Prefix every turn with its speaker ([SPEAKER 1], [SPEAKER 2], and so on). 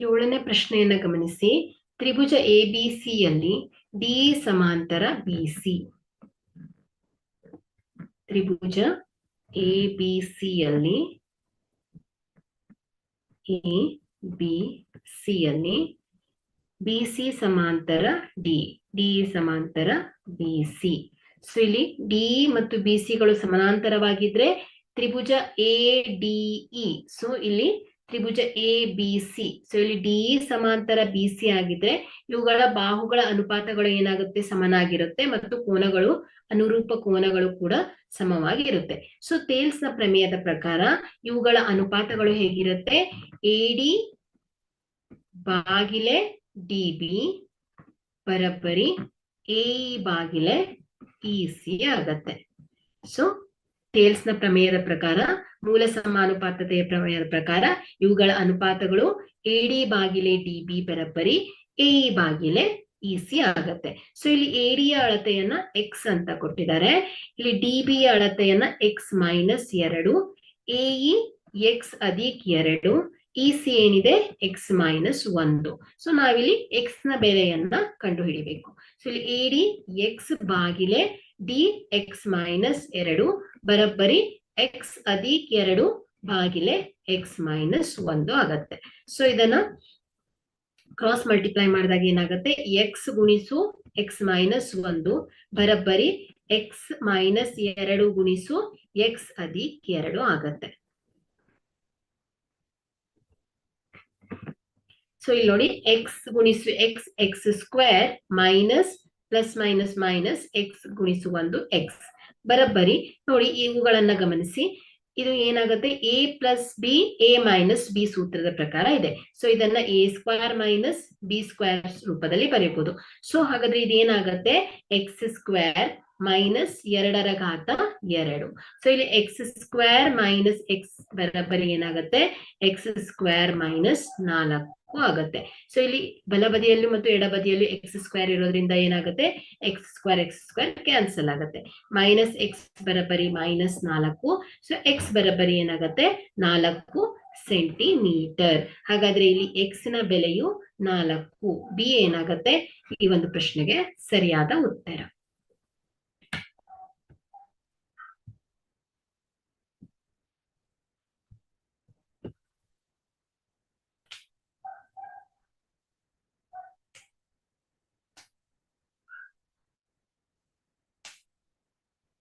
[SPEAKER 1] ಏಳನೇ ಪ್ರಶ್ನೆಯನ್ನ ಗಮನಿಸಿ. ತ್ರಿಭುಜ ಎ ಬಿ ಸಿ ಯಲ್ಲಿ ಡಿ ಸಮಾಂತರ ಬಿ ಸಿ ತ್ರಿಭುಜ ಎ ಬಿ ಸಿ ಯಲ್ಲಿ ಎ ಬಿ ಸಿ ಯಲ್ಲಿ ಬಿ ಸಿ ಸಮಾಂತರ ಡಿ ಡಿ ಸಮಾಂತರ ಬಿ ಸಿ ಸೊ ಇಲ್ಲಿ ಡಿ ಮತ್ತು ಬಿ ಸಿಗಳು ಸಮಾನಾಂತರವಾಗಿದ್ರೆ ತ್ರಿಭುಜ ಎ ಡಿ ಇ ಸೊ ಇಲ್ಲಿ ತ್ರಿಭುಜ ಎ ಬಿ ಸಿ ಸೊ ಇಲ್ಲಿ ಡಿ ಸಮಾಂತರ ಬಿ ಸಿ ಆಗಿದ್ರೆ ಇವುಗಳ ಬಾಹುಗಳ ಅನುಪಾತಗಳು ಏನಾಗುತ್ತೆ? ಸಮನಾಗಿರುತ್ತೆ. ಮತ್ತು ಕೋನಗಳು, ಅನುರೂಪ ಕೋನಗಳು ಕೂಡ ಸಮವಾಗಿರುತ್ತೆ. ಸೊ ತೇಲ್ಸ್ ಪ್ರಮೇಯದ ಪ್ರಕಾರ ಇವುಗಳ ಅನುಪಾತಗಳು ಹೇಗಿರುತ್ತೆ? ಎ ಡಿ ಬಾಗಿಲೆ ಡಿ ಬಿ ಬರಬ್ಬರಿ ಎ ಬಾಗಿಲೆ ಇ ಸಿ ಆಗತ್ತೆ. ಸೊ ಟೇಲ್ಸ್ನ ಪ್ರಮೇಯದ ಪ್ರಕಾರ, ಮೂಲ ಸಮಾನುಪಾತತೆಯ ಪ್ರಮೇಯದ ಪ್ರಕಾರ, ಇವುಗಳ ಅನುಪಾತಗಳು ಎಡಿ ಬಾಗಿಲೆ ಡಿ ಬಿ ಬರಬ್ಬರಿ ಎ ಬಾಗಿಲೆ ಇ ಸಿ ಆಗತ್ತೆ. ಸೊ ಇಲ್ಲಿ ಎಡಿಯ ಅಳತೆಯನ್ನ ಎಕ್ಸ್ ಅಂತ ಕೊಟ್ಟಿದ್ದಾರೆ. ಇಲ್ಲಿ ಡಿ ಬಿ ಅಳತೆಯನ್ನ ಎಕ್ಸ್ ಮೈನಸ್ ಎರಡು ಎಇ ಎಕ್ಸ್ ಅಧಿಕ್ ಎರಡು ಇ ಸಿ ಏನಿದೆ? ಎಕ್ಸ್ ಮೈನಸ್ ಒಂದು. ಸೊ ನಾವಿಲ್ಲಿ ಎಕ್ಸ್ನ ಬೆಲೆಯನ್ನ ಕಂಡು ಹಿಡಿಬೇಕು ಸೊ ಇಲ್ಲಿ ಎಡಿ ಎಕ್ಸ್ ಬಾಗಿಲೆ ಡಿ ಎಕ್ಸ್ ಮೈನಸ್ ಎರಡು. ಬರಬ್ಬರಿ ಎಕ್ಸ್ ಅಧಿಕ್ ಎರಡು ಬಾಗಿಲೆ ಎಕ್ಸ್ ಮೈನಸ್ ಒಂದು ಆಗತ್ತೆ. ಸೊ ಇದನ್ನ ಕ್ರಾಸ್ ಮಲ್ಟಿಪ್ಲೈ ಮಾಡಿದಾಗ ಏನಾಗುತ್ತೆ? ಎಕ್ಸ್ ಗುಣಿಸು ಎಕ್ಸ್ ಮೈನಸ್ ಒಂದು. ಬರಬ್ಬರಿ ಎಕ್ಸ್ ಮೈನಸ್ ಎರಡು ಗುಣಿಸು ಎಕ್ಸ್ ಅಧಿಕ್ ಎರಡು ಆಗತ್ತೆ. ಸೊ ಇಲ್ಲಿ ನೋಡಿ ಎಕ್ಸ್ ಗುಣಿಸು x x square minus plus minus minus x ಗುಣಿಸು ಒಂದು ಎಕ್ಸ್ ಬರಬ್ಬರಿ, ನೋಡಿ ಇವುಗಳನ್ನ ಗಮನಿಸಿ. ಇದು ಏನಾಗುತ್ತೆ? A plus B A minus B ಸೂತ್ರದ ಪ್ರಕಾರ ಇದೆ. ಸೊ ಇದನ್ನ A square minus B square ರೂಪದಲ್ಲಿ ಬರೆಯಬಹುದು ಸೊ ಹಾಗಾದ್ರೆ ಇದೇನಾಗತ್ತೆ? ಎಕ್ಸ್ ಸ್ಕ್ವೇರ್ ಮೈನಸ್ ಎರಡರ ಘಾತ ಎರಡು. ಸೊ ಇಲ್ಲಿ ಎಕ್ಸ್ ಸ್ಕ್ವೇರ್ ಮೈನಸ್ ಎಕ್ಸ್ ಬರಬ್ಬರಿ ಏನಾಗುತ್ತೆ? ಎಕ್ಸ್ ಸ್ಕ್ವೇರ್ ಮೈನಸ್ ನಾಲ್ಕು. ಆಗತ್ತೆ. ಸೊ ಇಲ್ಲಿ ಬಲಬದಿಯಲ್ಲೂ ಮತ್ತು ಎಡಬದಿಯಲ್ಲೂ ಎಕ್ಸ್ ಸ್ಕ್ವೇರ್ ಇರೋದ್ರಿಂದ ಏನಾಗುತ್ತೆ? X square x square cancel ಆಗುತ್ತೆ. ಮೈನಸ್ ಎಕ್ಸ್ ಬರಬರಿ ಮೈನಸ್ ನಾಲ್ಕು. ಸೊ ಎಕ್ಸ್ ಬರಬರಿ ಏನಾಗುತ್ತೆ? ನಾಲ್ಕು ಸೆಂಟಿಮೀಟರ್ ಹಾಗಾದ್ರೆ ಇಲ್ಲಿ ಎಕ್ಸ್ನ ಬೆಲೆಯು ನಾಲ್ಕು. ಬಿ ಏನಾಗತ್ತೆ? ಈ ಒಂದು ಪ್ರಶ್ನೆಗೆ ಸರಿಯಾದ ಉತ್ತರ.